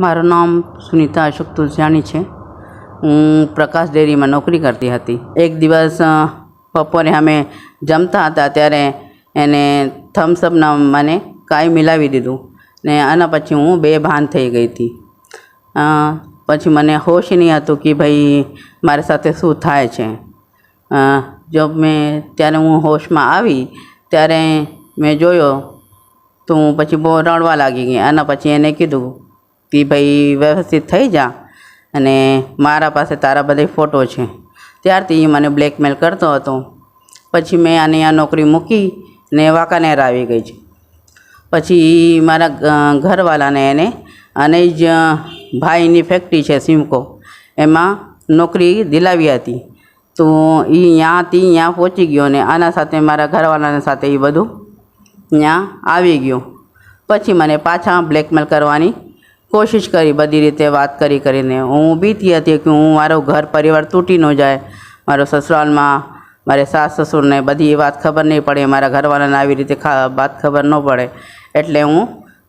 મારું નામ સુનિતા અશોક તુલસિયાણી છે. હું પ્રકાશ ડેરીમાં નોકરી કરતી હતી. એક દિવસ બપોરે અમે જમતા હતા ત્યારે એને થમ્સઅપના મને કાંઈ મિલાવી દીધું ને આના પછી હું બે ભાન થઈ ગઈ હતી. પછી મને હોશ નહીં હતું કે ભાઈ મારી સાથે શું થાય છે. જો મેં ત્યારે હું હોશમાં આવી ત્યારે મેં જોયો તો હું પછી બહુ રડવા લાગી ગઈ. આના પછી એને કીધું કે ભાઈ વ્યવસ્થિત થઈ જા અને મારા પાસે તારા બધા ફોટો છે. ત્યારથી એ મને બ્લેકમેલ કરતો હતો. પછી મેં આને આ નોકરી મૂકી ને વાંકાનેર આવી ગઈ છે. પછી મારા ઘરવાળાને એને અને જ ભાઈની ફેક્ટરી છે સિમકો એમાં નોકરી દિલાવી હતી. તો એ ત્યાંથી ત્યાં પહોંચી ગયો ને આના સાથે મારા ઘરવાળાના સાથે એ બધું ત્યાં આવી ગયું. પછી મને પાછા બ્લેકમેલ કરવાની કોશિશ કરી બધી રીતે વાત કરી કરીને. હું બીતી હતી કે હું મારો ઘર પરિવાર તૂટી ન જાય. મારો સસુરાલમાં, મારે સાસ સસુરને બધી એ વાત ખબર નહીં પડે. મારા ઘરવાળાને આવી રીતે વાત ખબર ન પડે. એટલે હું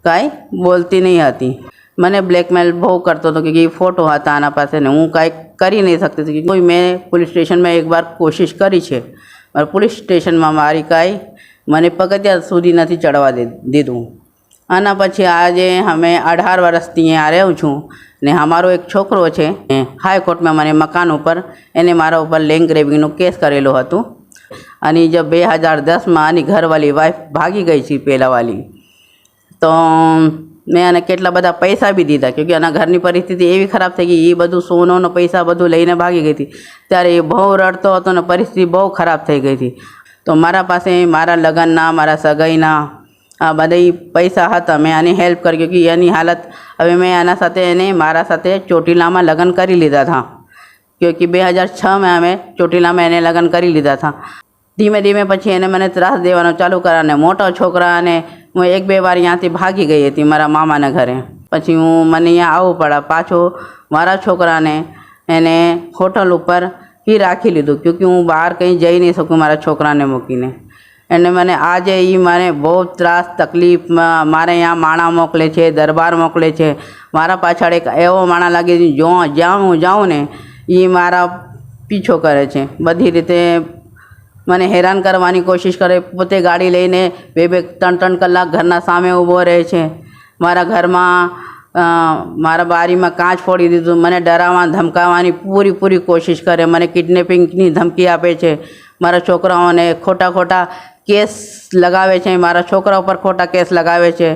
કાંઈ બોલતી નહીં હતી. મને બ્લેકમેલ બહુ કરતો હતો કે એ ફોટો હતા આના પાસે ને હું કાંઈ કરી નહીં શકતી હતી કોઈ મેં પોલીસ સ્ટેશનમાં એકવાર કોશિશ કરી છે. પોલીસ સ્ટેશનમાં મારી કાંઈ મને પગથિયા સુધી નથી ચડવા દીધું. આના પછી આજે અમે અઢાર વર્ષથી અહીંયા રહ્યું છું ને અમારો એક છોકરો છે. હાઈકોર્ટમાં મને મકાન ઉપર એને મારા ઉપર લેંગ ગ્રેવિંગનો કેસ કરેલો હતું. અને જે બે હજાર દસમાં આની ઘરવાળી વાઈફ ભાગી ગઈ છે પહેલાંવાળી તો મેં આને કેટલા બધા પૈસા બી દીધા, કેમકે આના ઘરની પરિસ્થિતિ એવી ખરાબ થઈ ગઈ એ બધું સોનોનો પૈસા બધું લઈને ભાગી ગઈ હતી. ત્યારે એ બહુ રડતો હતો ને પરિસ્થિતિ બહુ ખરાબ થઈ ગઈ હતી. તો મારા પાસે મારા લગ્નના, મારા સગાઈના આ બધા પૈસા હતા. મેં આની હેલ્પ કરી કે એની હાલત હવે મેં આના સાથે એને મારા સાથે ચોટીલામાં લગ્ન કરી લીધા હતા ક્યોંકि બે હજાર છમાં અમે ચોટીલામાં એને લગ્ન કરી લીધા હતા ધીમે ધીમે પછી એને મને ત્રાસ દેવાનો ચાલુ કર્યા અને મોટો છોકરા અને હું એક બે વાર ત્યાંથી ભાગી ગઈ હતી મારા મામાના ઘરે. પછી હું મને અહીંયા આવવું પડે. પાછો મારા છોકરાને એને હોટલ ઉપર ही રાખી લીધું. ક્યોંકि હું બહાર કંઈ જઈ નહીં શકું મારા છોકરાને મૂકીને. એને મને આજે એ મને બહુ ત્રાસ તકલીફમાં મારે અહીંયા માણા મોકલે છે, દરબાર મોકલે છે. મારા પાછળ એક એવો માણા લાગે છે, જો જ્યાં હું જાઉં ને એ મારા પીછો કરે છે. બધી રીતે મને હેરાન કરવાની કોશિશ કરે, પોતે ગાડી લઈને બે બે, ત્રણ ત્રણ કલાક ઘરના સામે ઊભો રહે છે. મારા ઘરમાં મારા બારીમાં કાચ ફોડી દીધું. મને ડરાવવા, ધમકાવવાની પૂરી પૂરી કોશિશ કરે. મને કિડનેપિંગની ધમકી આપે છે. મારા છોકરાઓને ખોટા ખોટા કેસ લગાવે છે, મારા છોકરા ઉપર ખોટા કેસ લગાવે છે,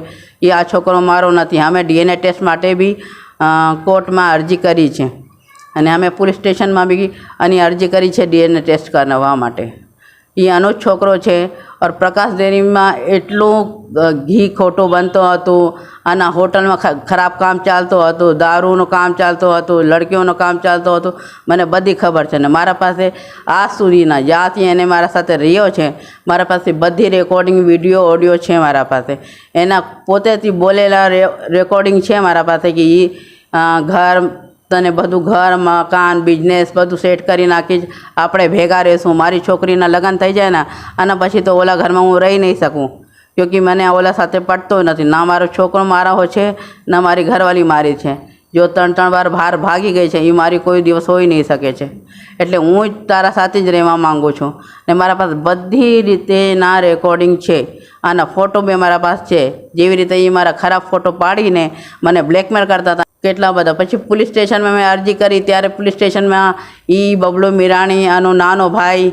એ આ છોકરો મારો નથી. અમે ડીએનએ ટેસ્ટ માટે બી કોર્ટમાં અરજી કરી છે. અને અમે પોલીસ સ્ટેશનમાં બી આની અરજી કરી છે ડીએનએ ટેસ્ટ કરાવવા માટે. આનો જ છોકરો છે ઓર પ્રકાશ ડેરીમાં એટલું ઘી ખોટું બનતો હતું, આના હોટલમાં ખરાબ કામ ચાલતું હતું, દારૂનું કામ ચાલતું હતું, લડકીઓનું કામ ચાલતું હતું, મને બધી ખબર છે. ને મારા પાસે આજ સુધીના જ્યાંથી એને મારા સાથે રહ્યો છે, મારા પાસે બધી રેકોર્ડિંગ વીડિયો ઓડિયો છે મારા પાસે. એના પોતેથી બોલેલા રેકોર્ડિંગ છે મારા પાસે કે એ ઘર તને બધું ઘર મકાન બિઝનેસ બધું સેટ કરી નાખીશ. આપણે ભેગા રહીશું. મારી છોકરીના લગ્ન થઈ જાય ને આના પછી તો ઓલા ઘરમાં હું રહી નહીં શકું. ક્યોંકિ મને ઓલા સાથે પડતો નથી. ના મારો છોકરો મારા છે, ના મારી ઘરવાળી મારી છે. જો ત્રણ ત્રણ વાર બહાર ભાગી ગઈ છે એ મારી કોઈ દિવસ હોઈ નહીં શકે છે. એટલે હું જ તારા સાથે જ રહેવા માગું છું. ને મારા પાસે બધી રીતે ના રેકોર્ડિંગ છે. આના ફોટો બી મારા પાસે છે. જેવી રીતે એ મારા ખરાબ ફોટો પાડીને મને બ્લેકમેલ કરતા હતા કેટલા બધા. પછી પોલીસ સ્ટેશનમાં મેં અરજી કરી, ત્યારે પોલીસ સ્ટેશનમાં ઈ બબલો મીરાણી, આનો નાનો ભાઈ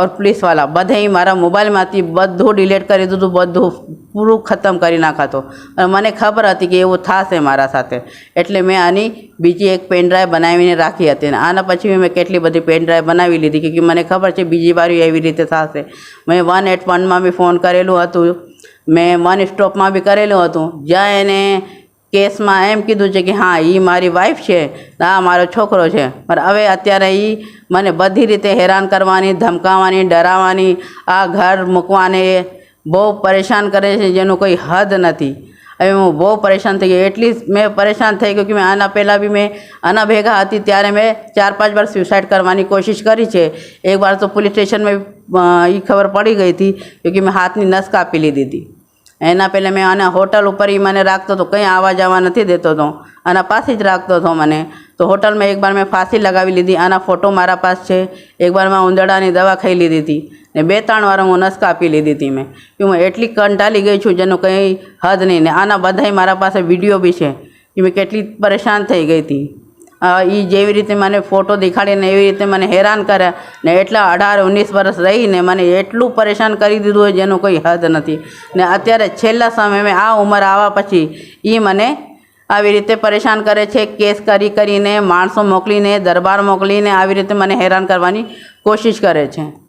ઓર પોલીસવાળા બધાય મારા મોબાઈલમાંથી બધું ડિલીટ કરી દીધું, બધું પૂરું ખતમ કરી નાખાતો. અને મને ખબર હતી કે એવું થશે મારા સાથે. એટલે મેં આની બીજી એક પેન ડ્રાઈવ બનાવીને રાખી હતી. અને આના પછી મેં કેટલી બધી પેન ડ્રાઈવ બનાવી લીધી કે મને ખબર છે બીજી વાર એવી રીતે થશે. મેં વન એટ વનમાં બી ફોન કરેલું હતું. મેં વન સ્ટોપમાં બી કરેલું હતું. જ્યાં એને કેસમાં એમ કીધું છે કે હા એ મારી વાઈફ છે, આ મારો છોકરો છે. પણ હવે અત્યારે એ મને બધી રીતે હેરાન કરવાની, ધમકાવાની, ડરાવવાની, આ ઘર મૂકવાની બહુ પરેશાન કરે છે, જેનું કોઈ હદ નથી. હવે હું બહુ પરેશાન થઈ ગઈ. એટલી મેં પરેશાન થઈ ગયું કે મેં આના પહેલાં બી મેં આના ભેગા હતી, ત્યારે મેં ચાર પાંચ વાર સ્યુસાઇડ કરવાની કોશિશ કરી છે. એક વાર તો પોલીસ સ્ટેશનમાં એ ખબર પડી ગઈ હતી કે મેં હાથની નસ કાપી લીધી હતી. એના પહેલાં મેં આના હોટલ ઉપર એ મને રાખતો હતો કંઈ આવવા જવા નથી દેતો હતો આના પાસે જ રાખતો હતો મને. તો હોટલમાં એકવાર મેં ફાંસી લગાવી લીધી. આના ફોટો મારા પાસ છે. એકવાર મેં ઉંદરડાની દવા ખાઈ લીધી હતી. ને બે ત્રણ વાર હું નસ કાપી લીધી હતી મેં. કે હું એટલી કંટાળી ગઈ છું જેનું કંઈ હદ નહીં. ને આના બધાય મારા પાસે વીડિયો બી છે. કે મેં કેટલી પરેશાન થઈ ગઈ હતી. એ જેવી રીતે મને ફોટો દેખાડીને એવી રીતે મને હેરાન કર્યા ને એટલા અઢાર ઓગણીસ વર્ષ રહીને મને એટલું પરેશાન કરી દીધું હોય જેનું કોઈ હદ નથી. ને અત્યારે છેલ્લા સમયે આ ઉંમર આવવા પછી એ મને આવી રીતે પરેશાન કરે છે, કેસ કરી કરીને, માણસો મોકલીને, દરબાર મોકલીને આવી રીતે મને હેરાન કરવાની કોશિશ કરે છે.